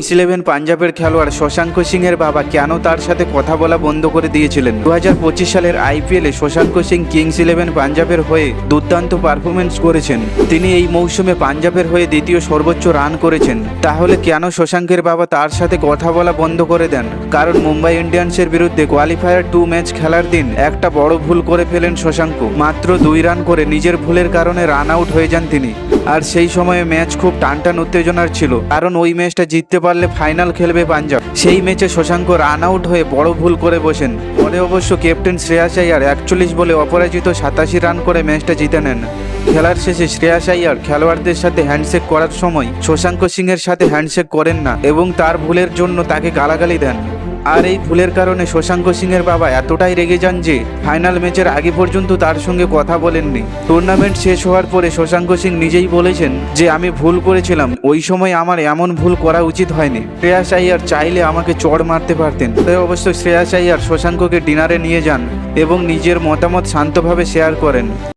Kings eleven পাঞ্জাবের খেলোয়াড় শশাঙ্ক সিং এর বাবা কেন তার সাথে কথা বলা বন্ধ করে দিয়েছিলেন? দু হাজার পঁচিশ সালের আইপিএলে শশাঙ্ক সিং কিংস ইলেভেন পাঞ্জাবের হয়ে দুর্দান্ত পারফরমেন্স করেছেন। তিনি এই মৌসুমে পাঞ্জাবের হয়ে দ্বিতীয় সর্বোচ্চ রান করেছেন। তাহলে কেন শশাঙ্কের বাবা তার সাথে কথা বলা বন্ধ করে দেন? কারণ মুম্বাই ইন্ডিয়ান্সের বিরুদ্ধে কোয়ালিফায়ার টু ম্যাচ খেলার দিন একটা বড় ভুল করে ফেলেন শশাঙ্ক। মাত্র দুই রান করে নিজের ভুলের কারণে রান আউট হয়ে যান তিনি। আর সেই সময়ে ম্যাচ খুব টানটান উত্তেজনার ছিল। কারণ ওই ম্যাচটা জিততে পারলে ফাইনাল খেলবে পাঞ্জাব। সেই ম্যাচে শশাঙ্ক রান আউট হয়ে বড় ভুল করে বসেন। পরে অবশ্য ক্যাপ্টেন শ্রেয়াস আয়ার একচল্লিশ বলে অপরাজিত সাতাশি রান করে ম্যাচটা জিতে নেন। খেলার শেষে শ্রেয়াস আয়ার খেলোয়াড়দের সাথে হ্যান্ডশেক করার সময় শশাঙ্ক সিংয়ের সাথে হ্যান্ডশেক করেন না এবং তার ভুলের জন্য তাকে গালাগালি দেন। আর এই ভুলের কারণে শশাঙ্ক সিং এর বাবা এতটাই রেগে যান যে ফাইনাল ম্যাচের আগে পর্যন্ত তার সঙ্গে কথা বলেননি। টুর্নামেন্ট শেষ হওয়ার পরে শশাঙ্ক সিং নিজেই বলেছেন যে, আমি ভুল করেছিলাম। ওই সময় আমার এমন ভুল করা উচিত হয়নি। শ্রেয়াস আইয়ার চাইলে আমাকে চড় মারতে পারতেন। তাই অবশ্য শ্রেয়াস আইয়ার শশাঙ্ককে ডিনারে নিয়ে যান এবং নিজের মতামত শান্তভাবে শেয়ার করেন।